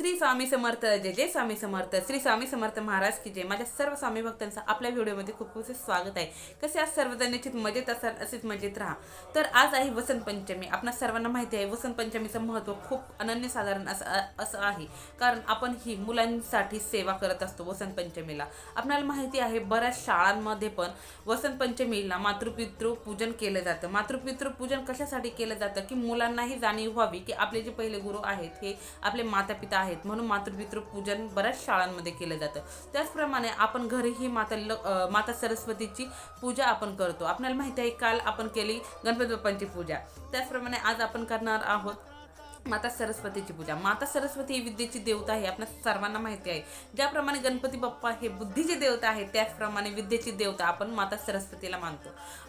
श्री स्वामी समर्थ जय जय स्वामी समर्थ. श्री स्वामी समर्थ महाराज की जय. माझ्या सर्व स्वामी भक्तांचं आपल्या व्हिडिओमध्ये खूप खूप स्वागत आहे. कसे आज सर्वजण निश्चित मजेत असाल असेच मजेत राहा. तर आज आहे वसंत पंचमी आपणा सर्वांना माहिती आहे वसंत पंचमीचं महत्त्व खूप अनन्यसाधारण असं असं आहे. कारण आपण ही मुलांसाठी सेवा करत असतो वसंत पंचमीला आपल्याला माहिती आहे बऱ्याच शाळांमध्ये पण वसंत पंचमीला मातृपितृ पूजन केलं जातं. मातृपितृ पूजन कशासाठी केलं जातं? की मुलांनाही जाणीव व्हावी की आपले जे पहिले गुरु आहेत हे आपले माता पिता आहेत आहेत. म्हणून मातृपितृ पूजन बऱ्याच शाळांमध्ये केलं जातं. त्याचप्रमाणे आपण घरीही माता ल माता सरस्वतीची पूजा आपण करतो. आपल्याला माहिती आहे काल आपण केली गणपती बाप्पांची पूजा. त्याचप्रमाणे आज आपण करणार आहोत माता सरस्वतीची पूजा. माता सरस्वती ही विद्येची देवता आहे आपल्या सर्वांना माहिती आहे. ज्याप्रमाणे गणपती बाप्पा हे बुद्धीचे देवता आहे त्याचप्रमाणे विद्येची देवता आपण माता सरस्वतीला मानतो.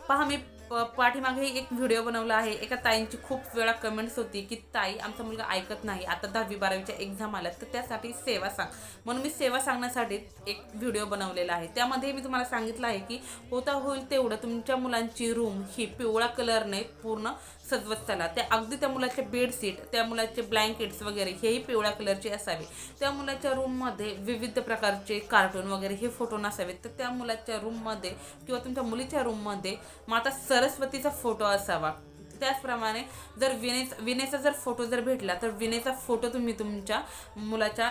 पहा मी प- पाठीमागे एक व्हिडिओ बनवला आहे. एका ताईंची खूप वेळा कमेंट्स होती की ताई आमचा मुलगा ऐकत नाही. आता दहावी बारावीच्या एक्झाम आल्या तर त्यासाठी सेवा सांग. म्हणून मी सेवा सांगण्यासाठी एक व्हिडिओ बनवलेला आहे. त्यामध्ये मी तुम्हाला सांगितलं आहे की होता होईल तेवढं तुमच्या मुलांची रूम ही पिवळा कलरने पूर्ण सजवत चला त्या अगदी त्या मुलाचे बेडशीट त्या मुलाचे ब्लँकेट्स वगैरे हेही पिवळ्या कलरचे असावे. त्या मुलाच्या रूममध्ये विविध प्रकारचे कार्टून वगैरे हे फोटो नसावेत. तर त्या मुलाच्या रूममध्ये किंवा तुमच्या मुलीच्या रूममध्ये माता सरस्वतीचा फोटो असावा. त्याचप्रमाणे जर विनेच विनेचा जर फोटो जर भेटला तर विनेचा फोटो तुम्ही तुमच्या मुलाच्या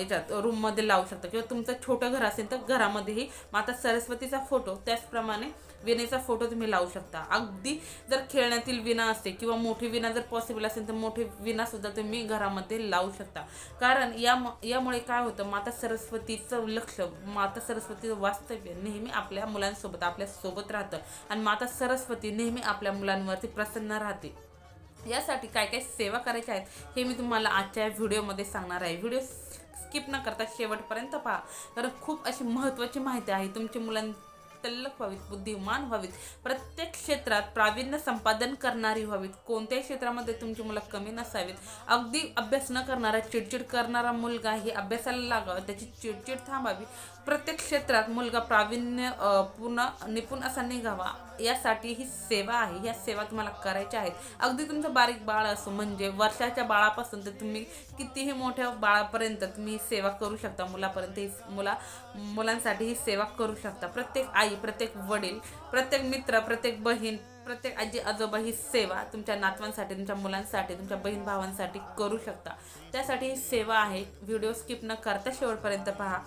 याच्यात रूममध्ये लावू शकता. किंवा तुमचं छोटं घर असेल तर घरामध्येही माता सरस्वतीचा फोटो त्याचप्रमाणे विनेचा फोटो तुम्ही लावू शकता. अगदी जर खेळण्यातील विना असते किंवा मोठी विना जर पॉसिबल असेल तर मोठी विना सुद्धा तुम्ही घरामध्ये लावू शकता. कारण या यामुळे काय होतं माता सरस्वतीचं लक्ष माता सरस्वतीचं वास्तव्य नेहमी आपल्या मुलांसोबत आपल्यासोबत राहतं. आणि माता सरस्वती नेहमी आपल्या मुलांवरती प्रसन्न राहते. यासाठी काय काय सेवा करायच्या आहेत हे मी तुम्हाला आजच्या व्हिडिओमध्ये सांगणार आहे. व्हिडिओ स्किप न करता शेवटपर्यंत पहा. कारण खूप अशी महत्त्वाची माहिती आहे तुमच्या मुलां तल्लक व्हावीत बुद्धिमान व्हावीत प्रत्येक क्षेत्रात प्रावीण्य संपादन करणारी व्हावीत. कोणत्याही क्षेत्रामध्ये तुमची मुलं कमी नसावीत. अगदी अभ्यास न करणारा चिडचिड करणारा मुलगा हे अभ्यासाला लागावा त्याची चिडचिड थांबावी. प्रत्येक क्षेत्रात मुलगा प्रावीण्य पूर्ण निपुण असा निघावा. यासाठी ही सेवा आहे. ह्या सेवा तुम्हाला करायच्या आहेत. अगदी तुमचं बारीक बाळ असो म्हणजे वर्षाच्या बाळापासून तर तुम्ही कितीही मोठ्या बाळापर्यंत तुम्ही सेवा करू शकता. मुलापर्यंत ही मुला मुलांसाठी ही सेवा करू शकता. प्रत्येक आई प्रत्येक वडील प्रत्येक मित्र प्रत्येक बहीण प्रत्येक आजी आजोबा ही सेवा तुमच्या नातवांसाठी तुमच्या मुलांसाठी तुमच्या बहीण भावांसाठी करू शकता. त्यासाठी ही सेवा आहे. व्हिडिओ स्किप न करता शेवटपर्यंत पहा.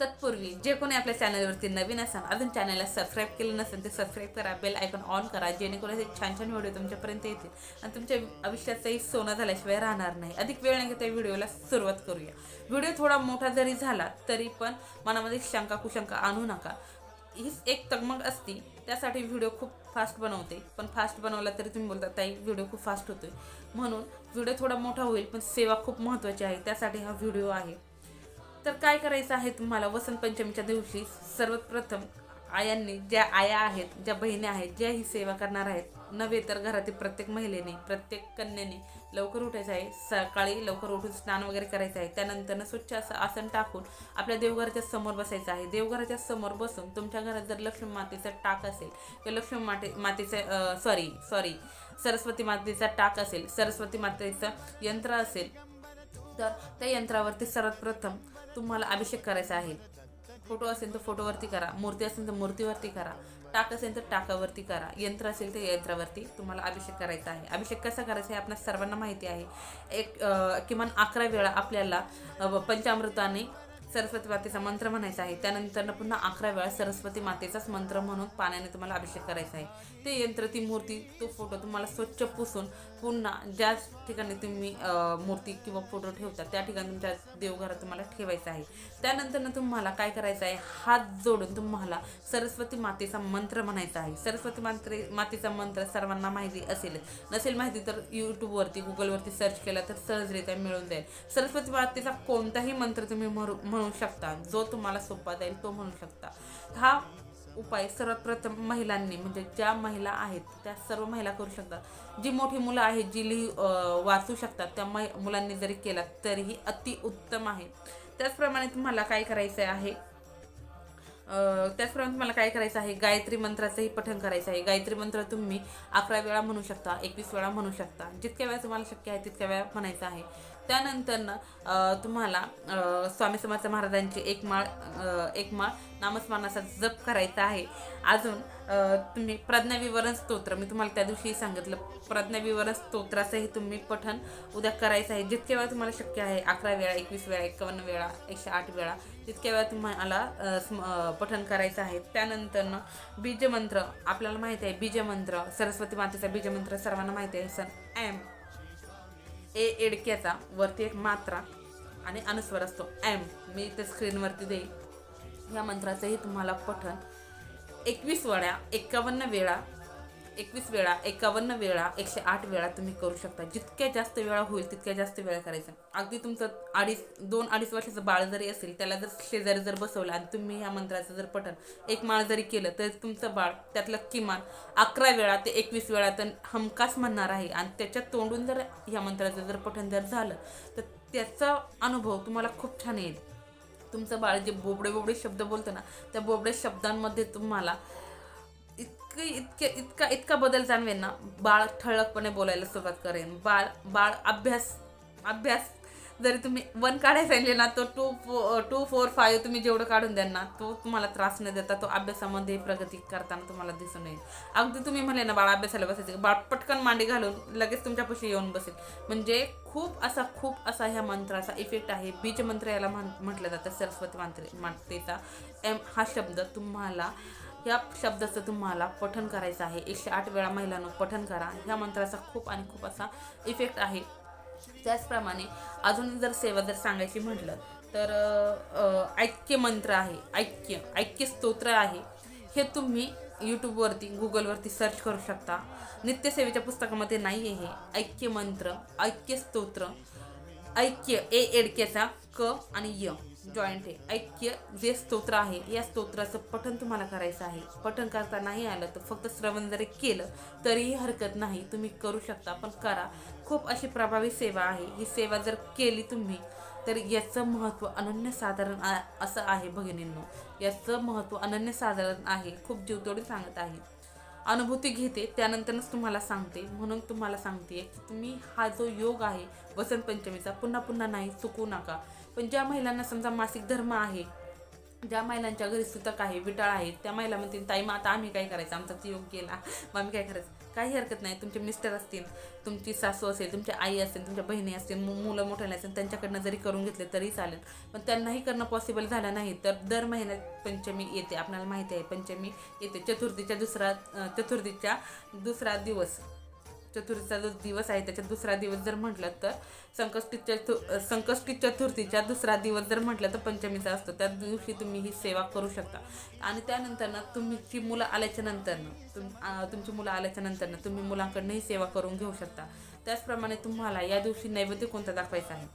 तत्पूर्वी जे कोणी आपल्या चॅनलवरती नवीन असाल अजून चॅनलला सबस्क्राईब केलं नसेल ते सबस्क्राईब करा बेल आयकॉन ऑन करा जेणेकरून असे छान छान व्हिडिओ तुमच्यापर्यंत येतील. आणि तुमच्या आयुष्याचंही सोनं झाल्याशिवाय राहणार नाही. अधिक वेळ नाही त्या व्हिडिओला सुरुवात करूया. व्हिडिओ थोडा मोठा जरी झाला तरी पण मनामध्ये शंका कुशंका आणू नका. हीच एक तगमग असती. त्यासाठी व्हिडिओ खूप फास्ट बनवते. पण फास्ट बनवला तरी तुम्ही बोलता ताई व्हिडिओ खूप फास्ट होतोय. म्हणून व्हिडिओ थोडा मोठा होईल पण सेवा खूप महत्त्वाची आहे. त्यासाठी हा व्हिडिओ आहे. तर काय करायचं आहे तुम्हाला? वसंत पंचमीच्या दिवशी सर्वात प्रथम आयांनी ज्या आया आहेत ज्या बहिणी आहेत ज्या ही सेवा करणार आहेत नव्हे तर घरातील प्रत्येक महिलेने प्रत्येक कन्याने लवकर उठायचं आहे. सकाळी लवकर उठून स्नान वगैरे करायचं आहे. त्यानंतर स्वच्छ असं आसन टाकून आपल्या देवघराच्या समोर बसायचं आहे. देवघराच्या समोर बसून तुमच्या घरात जर लक्ष्मी मातेचा टाक असेल किंवा लक्ष्मी माते मातेचं सॉरी सॉरी सरस्वती मातेचा टाक असेल सरस्वती मातेचं यंत्र असेल तर त्या यंत्रावरती सर्वात प्रथम तुम्हाला अभिषेक करायचा आहे. फोटो असेल तर फोटोवरती करा. मूर्ती असेल तर मूर्तीवरती करा. टाक असेल तर टाकावरती करा. यंत्र असेल तर यंत्रावरती तुम्हाला अभिषेक करायचा आहे. अभिषेक कसा करायचा आहे आपल्या सर्वांना माहिती आहे. एक किमान अकरा वेळा आपल्याला पंचामृताने सरस्वती मातेचा मंत्र म्हणायचा आहे. त्यानंतर पुन्हा अकरा वेळा सरस्वती मातेचाच मंत्र म्हणून पाण्याने तुम्हाला अभिषेक करायचा आहे. ते यंत्र ती मूर्ती तो फोटो तुम्हाला स्वच्छ पुसून पुन्हा ज्या ठिकाणी तुम्ही मूर्ती किंवा फोटो ठेवता त्या ठिकाणी तुमच्या देवघरात तुम्हाला ठेवायचं आहे. त्यानंतर तुम्हाला काय करायचं आहे? हात जोडून तुम्हाला सरस्वती मातेचा मंत्र म्हणायचा आहे. सरस्वती मंत्रे मातेचा मंत्र सर्वांना माहिती असेल. नसेल माहिती तर यूट्यूबवरती गुगलवरती सर्च केला तर सहजरित्या मिळून जाईल. सरस्वती मातेचा कोणताही मंत्र तुम्ही म्हणू म्हणू शकता. जो तुम्हाला सोपा जाईल तो म्हणू शकता. हा उपाय सर्वप्रथम महिलांनी म्हणजे ज्या महिला आहेत त्या सर्व महिला करू शकतात. जी मोठी मुलं आहेत जी लिही वाचू शकतात त्या मै मुलांनी जरी केला तरीही अति उत्तम आहे. त्याचप्रमाणे तुम्हाला काय करायचं आहे? त्याचप्रमाणे तुम्हाला काय करायचं आहे? गायत्री मंत्राचंही पठण करायचं आहे. गायत्री मंत्र तुम्ही अकरा वेळा म्हणू शकता एकवीस वेळा म्हणू शकता. जितक्या वेळा तुम्हाला शक्य आहे तितक्या वेळा म्हणायचं आहे. त्यानंतरनं तुम्हाला स्वामी समर्थ महाराजांची एक माळ एक माळ नामस्मरणाचा जप करायचा आहे. अजून तुम्ही प्रज्ञाविवरण स्तोत्र मी तुम्हाला त्या दिवशी सांगितलं प्रज्ञाविवरण स्तोत्राचंही तुम्ही पठन उद्या करायचं आहे. जितक्या वेळा तुम्हाला शक्य आहे अकरा वेळा एकवीस वेळा एकावन्न वेळा एकशे आठ वेळा तितक्या वेळा तुम्हाला पठन स्म- करायचं आहे. त्यानंतरनं बीजमंत्र आपल्याला माहिती आहे बीजमंत्र सरस्वती मातेचा बीजमंत्र सर्वांना माहिती आहे सन एम ए एडक्याचा वरती एक मात्रा आणि अनुस्वर असतो. एम मी इथे स्क्रीनवरती देईल या मंत्राचंही तुम्हाला पठण. एकवीस वेळा एकावन्न वेळा एकवीस वेळा एकावन्न वेळा एकशे आठ वेळा तुम्ही करू शकता. जितक्या जास्त वेळा होईल तितक्या जास्त वेळा करायचं. अगदी तुमचं अडीच दोन अडीच वर्षाचं बाळ जरी असेल त्याला जर शेजारी जर बसवलं आणि तुम्ही ह्या मंत्राचं जर पठण एक माळ जरी केलं तर तुमचं बाळ त्यातलं किमान अकरा वेळा ते एकवीस वेळा तर हमखास म्हणणार आहे. आणि त्याच्या तोंडून जर ह्या मंत्राचं जर पठण जर झालं तर त्याचा अनुभव तुम्हाला खूप छान येईल. तुमचं बाळ जे बोबडे बोबडे शब्द बोलतं ना त्या बोबडे शब्दांमध्ये तुम्हाला इतके इतके इतका इतका बदल जाणवेल ना बाळ ठळकपणे बोलायला सुरुवात करेन. बाळ बाळ अभ्यास अभ्यास जरी तुम्ही वन काढायला सांगितले ना तो टू फो टू फोर फाईव्ह तुम्ही जेवढं काढून द्याल ना तो तुम्हाला त्रास न देता तो अभ्यासामध्ये प्रगती करताना तुम्हाला दिसून येईल. अगदी तुम्ही म्हणले ना बाळ अभ्यासाला बसायचं बाळ पटकन मांडी घालून लगेच तुमच्यापाशी येऊन बसेल. म्हणजे खूप असा खूप असा ह्या मंत्राचा इफेक्ट आहे. बीज मंत्र याला म्हण म्हटलं जातं सरस्वती मंत्र मातेचा. एम हा शब्द तुम्हाला या शब्दाचं तुम्हाला पठन करायचं आहे. एकशे आठ वेळा महिलांनो पठन करा. ह्या मंत्राचा खूप आणि खूप असा इफेक्ट आहे. त्याचप्रमाणे अजून जर सेवा जर सांगायची म्हटलं तर ऐक्य मंत्र आहे ऐक्य ऐक्य स्तोत्र आहे. हे तुम्ही यूट्यूबवरती गुगलवरती सर्च करू शकता. नित्यसेवेच्या पुस्तकामध्ये नाही आहे हे. ऐक्य मंत्र ऐक्य स्तोत्र ऐक्य ए एडक्याचा क आणि य. जॉईंट आहे ऐक्य जे स्तोत्र आहे या स्तोत्राचं पठण तुम्हाला करायचं आहे. पठण करता नाही आलं तर फक्त श्रवण जरी केलं तरीही हरकत नाही. तुम्ही करू शकता पण करा. खूप अशी प्रभावी सेवा आहे. ही सेवा जर केली तुम्ही तर याचं महत्त्व अनन्यसाधारण असं आहे भगिनींनो. याचं महत्त्व अनन्यसाधारण आहे. खूप जीवतोडी सांगत आहे. अनुभूती घेते त्यानंतरच तुम्हाला सांगते. म्हणून तुम्हाला सांगते की तुम्ही हा जो योग आहे वसंत पंचमीचा पुन्हा पुन्हा नाही चुकू नका. पण ज्या महिलांना समजा मासिक धर्म आहे ज्या महिलांच्या घरी सुतक आहे विटाळ आहे त्या महिला म्हणतील ताई मग आता आम्ही काय करायचं? आमचा तर योग गेला. मग आम्ही काय करायचं? काही हरकत नाही. तुमचे मिस्टर असतील तुमची सासू असेल तुमची आई असेल तुमच्या बहिणी असतील मु- मुलं मोठ्याला असेल त्यांच्याकडनं जरी करून घेतले तरी चालेल. पण त्यांनाही करणं पॉसिबल झालं नाही. तर दर महिन्यात पंचमी येते. आपल्याला माहिती आहे पंचमी येते. चतुर्थीच्या दुसरा चतुर्थीच्या दुसरा दिवस. चतुर्थीचा जो दिवस आहे त्याच्यात दुसरा दिवस जर म्हटलं तर संकष्टी चतु संकष्टी चतुर्थीच्या दुसरा दिवस जर म्हटलं तर पंचमीचा असतो. त्या दिवशी तुम्ही ही सेवा करू शकता. आणि त्यानंतरनं तुमची मुलं आल्याच्या नंतरनं तुम तुमची मुलं आल्याच्या नंतरनं तुम्ही मुलांकडनं ही सेवा करून घेऊ शकता. त्याचप्रमाणे तुम्हाला या दिवशी नैवेद्य कोणता दाखवायचा आहे?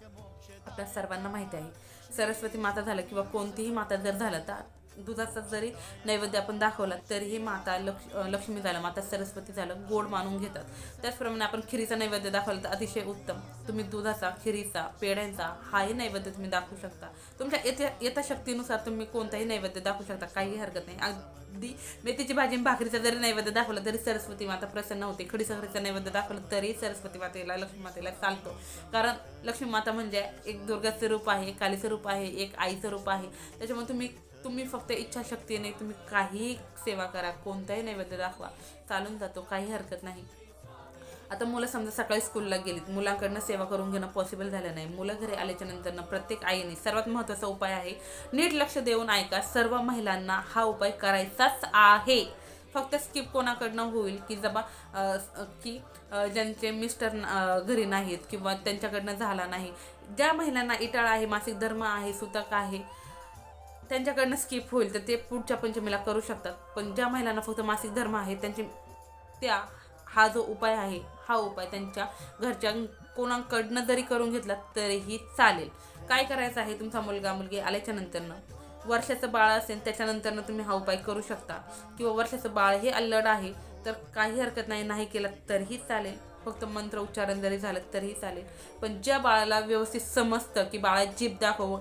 आपल्या सर्वांना माहिती आहे. सरस्वती माता झालं किंवा कोणतीही माता जर झालं तर दुधाचा जरी नैवेद्य आपण दाखवला तरीही माता लक्ष लक्ष्मी झालं माता सरस्वती झालं गोड मानून घेतात. त्याचप्रमाणे आपण खिरीचा नैवेद्य दाखवला तर अतिशय उत्तम. तुम्ही दुधाचा खिरीचा पेढ्यांचा हाही नैवेद्य तुम्ही दाखवू शकता. तुमच्या येत्या यथाशक्तीनुसार तुम्ही कोणताही नैवेद्य दाखवू शकता काही हरकत नाही. अगदी मेथीची भाजी आणि भाकरीचा जरी नैवेद्य दाखवलं तरी सरस्वती माता प्रसन्न होते. खडीसाखरीचा नैवेद्य दाखवलं तरी सरस्वती मातेला लक्ष्मी मातेला चालतो. कारण लक्ष्मी माता म्हणजे एक दुर्गाचं रूप आहे एक कालीचं रूप आहे एक आईचं रूप आहे. त्याच्यामुळे तुम्ही तुम्ही फक्त इच्छाशक्तीने तुम्ही काहीही सेवा करा कोणताही नैवेद्य दाखवा चालून जातो काही हरकत नाही. आता मुलं समजा सकाळी स्कूलला गेलीत मुलांकडनं सेवा करून घेणं पॉसिबल झालं नाही. मुलं घरी आल्याच्या नंतरनं प्रत्येक आईने सर्वात महत्त्वाचा उपाय आहे नीट लक्ष देऊन ऐका सर्व महिलांना हा उपाय करायचाच आहे. फक्त स्किप कोणाकडनं होईल की जबा की ज्यांचे मिस्टर घरी नाहीत किंवा त्यांच्याकडनं झाला नाही. ज्या महिलांना इटाळ आहे मासिक धर्म आहे सुतक आहे त्यांच्याकडनं स्किप होईल तर ते पुढच्या पंचमीला करू शकतात. पण ज्या महिलांना फक्त मासिक धर्म आहे त्यांचे त्या हा जो उपाय आहे हा उपाय त्यांच्या घरच्या कोणाकडनं जरी करून घेतला तरीही चालेल. काय करायचं आहे तुमचा मुलगा मुलगी आल्याच्या नंतरनं? वर्षाचं बाळ असेल त्याच्यानंतरनं तुम्ही हा उपाय करू शकता. किंवा वर्षाचं बाळ हे अल्लड आहे तर काही हरकत नाही नाही केलं तरीही चालेल. फक्त मंत्र उच्चारण जरी झालं तरीही चालेल. पण ज्या बाळाला व्यवस्थित समजतं की बाळा जीभ दाखवं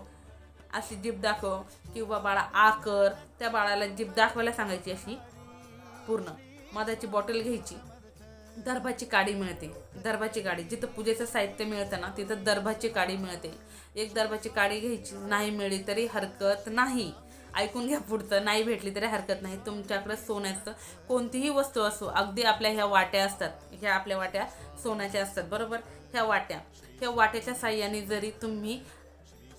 अशी जीभ दाखव किंवा बाळा आ कर. त्या बाळाला जीभ दाखवायला सांगायची अशी पूर्ण. मधाची बॉटल घ्यायची. दर्भाची काडी मिळते. दर्भाची काडी. जिथं पूजेचं साहित्य मिळतं ना तिथं दर्भाची काडी मिळते. एक दर्भाची काडी घ्यायची. नाही मिळली तरी हरकत नाही. ऐकून घ्या पुढचं. नाही भेटली तरी हरकत नाही. तुमच्याकडं सोन्याचं कोणतीही वस्तू असो अगदी आपल्या ह्या वाट्या असतात. ह्या आपल्या वाट्या सोन्याच्या असतात. बरोबर? ह्या वाट्या. ह्या वाट्याच्या साह्याने जरी तुम्ही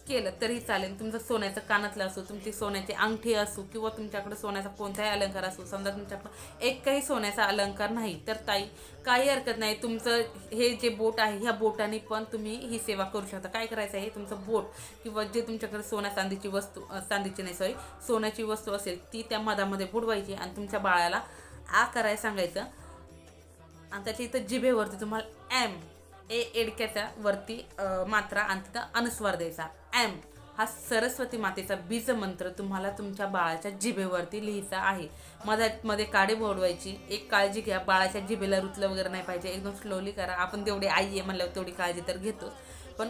केलं तरी चालेल. तुमचं सोन्याचं कानातलं असो तुमची सोन्याची अंगठी असो किंवा तुमच्याकडे सोन्याचा कोणताही अलंकार असो समजा तुमच्याकडं एक काही सोन्याचा अलंकार नाही तर ताई काही हरकत नाही. तुमचं हे जे बोट आहे ह्या बोटाने पण तुम्ही ही सेवा करू शकता. काय करायचं आहे? तुमचं बोट किंवा जे तुमच्याकडे सोन्या चांदीची वस्तू चांदीची नाही सॉरी सोन्याची वस्तू असेल ती त्या मधामध्ये बुडवायची आणि तुमच्या बाळाला आ करायला सांगायचं. आणि त्याच्या इथं जिभेवरती तुम्हाला एम ए एडक्याच्या वरती मात्रा आणि तिथं अनुस्वार द्यायचा. एम हा सरस्वती मातेचा बीज मंत्र तुम्हाला तुमच्या बाळाच्या जिभेवरती लिहायचा आहे. मधात मध्ये काडे बोडवायची एक काळजी घ्या. बाळाच्या जिभेला रुतलं वगैरे नाही पाहिजे. एकदम स्लोली करा. आपण तेवढी आई आहे म्हणल्यावर तेवढी काळजी तर घेतो पण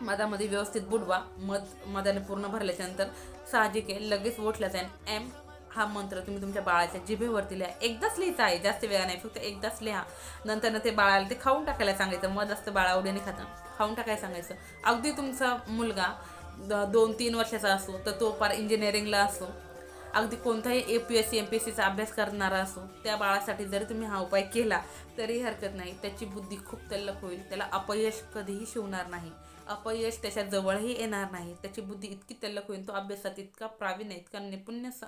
मधामध्ये व्यवस्थित बुडवा. मध मधाने पूर्ण भरल्याच्यानंतर साहजिक आहे. लगेच ओठला जाईल एम हा मंत्र तुम्ही तुमच्या बाळाच्या जिभेवरती लिहा. एकदाच लिहायचा आहे जास्त वेळा नाही फक्त एकदाच लिहा. नंतर ते बाळाला ते खाऊन टाकायला सांगायचं मध असतं बाळा आवडीने खातं. खाऊन टाकायला सांगायचं. अगदी तुमचा मुलगा द- दोन तीन वर्षाचा असो तर तो पार इंजिनिअरिंगला असो अगदी कोणताही A P S C M P S सीचा अभ्यास करणारा असो त्या बाळासाठी जरी तुम्ही हा उपाय केला तरी हरकत नाही. त्याची बुद्धी खूप तल्लख होईल. त्याला अपयश कधीही शिवणार नाही. अपयश त्याच्या जवळही येणार नाही. त्याची बुद्धी इतकी तल्लक होईल तो अभ्यासात इतका प्रावीण आहे, इतका निपुण्य स-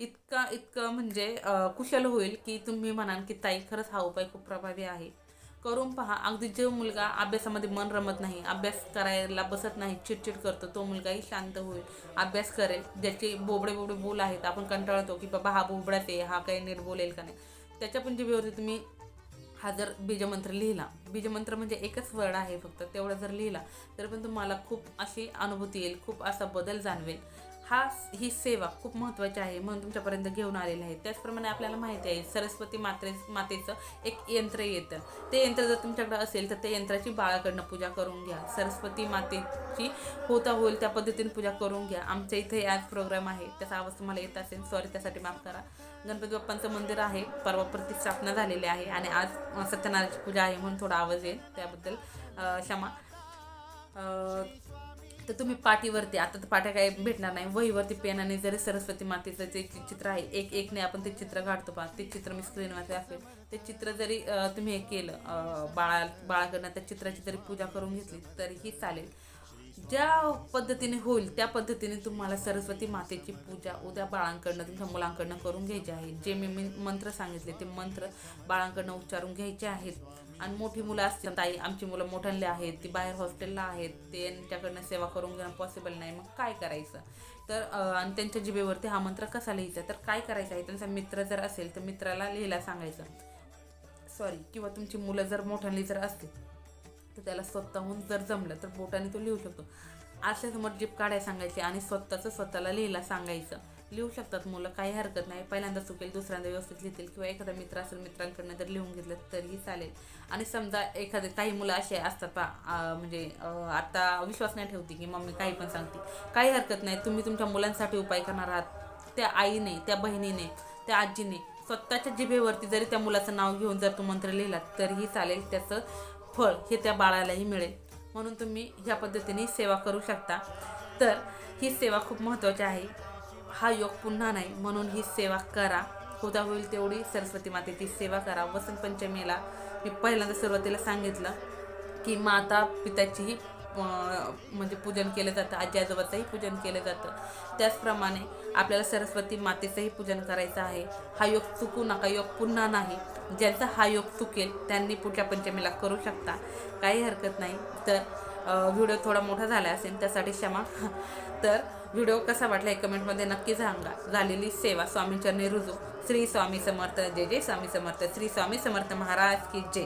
इतका इतकं म्हणजे कुशल होईल की तुम्ही म्हणाल की ताई खरंच हा उपाय खूप प्रभावी आहे. करून पहा अगदी जो मुलगा अभ्यासामध्ये मन रमत नाही अभ्यास करायला बसत नाही चिडचिड करतो तो मुलगाही शांत होईल अभ्यास करेल. ज्याचे बोबडे बोबडे बोल आहेत आपण कंटाळतो की बाबा हा बोबडाच आहे हा काही नीट बोलेल का नाही? त्याच्या पण जीवेवरती तुम्ही हा जर बीजमंत्र लिहिला बीजमंत्र म्हणजे एकच वर्ड आहे फक्त तेवढं जर लिहिला तर पण तुम्हाला खूप अशी अनुभूती येईल खूप असा बदल जाणवेल. हा ही सेवा खूप महत्त्वाची आहे म्हणून तुमच्यापर्यंत घेऊन आलेली आहे. त्याचप्रमाणे आपल्याला माहिती आहे सरस्वती मात्रे मातेचं एक यंत्र येतं. ते यंत्र जर तुमच्याकडे असेल तर त्या यंत्राची बाळाकडनं पूजा करून घ्या. सरस्वती मातेची होता होईल त्या पद्धतीने पूजा करून घ्या. आमच्या इथे आज प्रोग्राम आहे. त्याचा आवाज तुम्हाला येत असेल सॉरी त्यासाठी माफ करा. गणपती बाप्पांचं मंदिर आहे परवा प्रतिष्ठापना झालेली आहे आणि आज अ, सत्यनारायणची पूजा आहे म्हणून थोडा आवाज येईल. त्याबद्दल क्षमा. तर तुम्ही पाठीवरती आता तर पाट्या काही भेटणार नाही. वहीवरती पेनाने जरी सरस्वती मातेचं जे चित्र आहे एक एकने आपण ते चित्र काढतो पहा. ते चित्र मी स्क्रीनवरती असेल ते चित्र जरी तुम्ही हे केलं बाळा बाळाकडनं त्या चित्राची जरी पूजा करून घेतली तरीही चालेल. ज्या पद्धतीने होईल त्या पद्धतीने तुम्हाला सरस्वती मातेची पूजा उद्या बाळांकडनं तुमच्या मुलांकडनं करून घ्यायची आहे. जे मी मी मंत्र सांगितले ते मंत्र बाळांकडनं उच्चारून घ्यायचे आहेत. आणि मोठी मुलं असतील ताई आमची मुलं मोठ्यांले आहेत ती बाहेर हॉस्टेलला आहेत त्यांच्याकडनं सेवा करून घेणं पॉसिबल नाही. मग काय करायचं? तर आणि त्यांच्या जिबेवरती हा मंत्र कसा लिहायचा? तर काय करायचं आहे? त्यांचा मित्र जर असेल तर मित्राला लिहायला सांगायचं. सॉरी किंवा तुमची मुलं जर मोठ्यांनी जर असतील तर त्याला स्वतःहून जर जमलं तर बोटाने तो लिहू शकतो. आरशासमोर जीप काढायला सांगायची आणि स्वतःचं स्वतःला लिहायला सांगायचं. लिहू शकतात मुलं काही हरकत नाही. पहिल्यांदा चुकेल दुसऱ्यांदा व्यवस्थित लिहितील किंवा एखादा मित्र असेल मित्रांकडनं जर लिहून घेतलं तरीही चालेल. आणि समजा एखादे काही मुलं असे असतात पा म्हणजे आता विश्वास नाही ठेवते की मम्मी काही पण सांगते. काही हरकत नाही तुम्ही तुमच्या मुलांसाठी उपाय करणार आहात. त्या आईने त्या बहिणीने त्या आजीने स्वतःच्या जिभेवरती जरी त्या मुलाचं नाव घेऊन जर तो मंत्र लिहिला तरीही चालेल त्याचं फळ हे त्या बाळालाही मिळेल. म्हणून तुम्ही ह्या पद्धतीने सेवा करू शकता. तर ही सेवा खूप महत्त्वाची आहे. हा योग पुन्हा नाही म्हणून ही सेवा करा. होता होईल तेवढी सरस्वती मातेची सेवा करा. वसंत पंचमीला मी पहिल्यांदा सुरुवातीला सांगितलं की माता पित्याचीही म्हणजे पूजन केलं जातं आजी आजोबाचंही पूजन केलं जातं. त्याचप्रमाणे आपल्याला सरस्वती मातेचंही पूजन करायचं आहे. हा योग चुकू नका योग पुन्हा नाही. ज्यांचा हा योग चुकेल त्यांनी पुढच्या पंचमीला करू शकता. काही हरकत नाही. तर व्हिडिओ थोडा मोठा झाला असेल त्यासाठी क्षमा. तर व्हिडिओ कसा वाटला हे कमेंटमध्ये नक्की सांगा. झालेली सेवा स्वामींच्या रुजू श्री स्वामी समर्थ जय जय स्वामी समर्थ श्री स्वामी समर्थ महाराज की जय.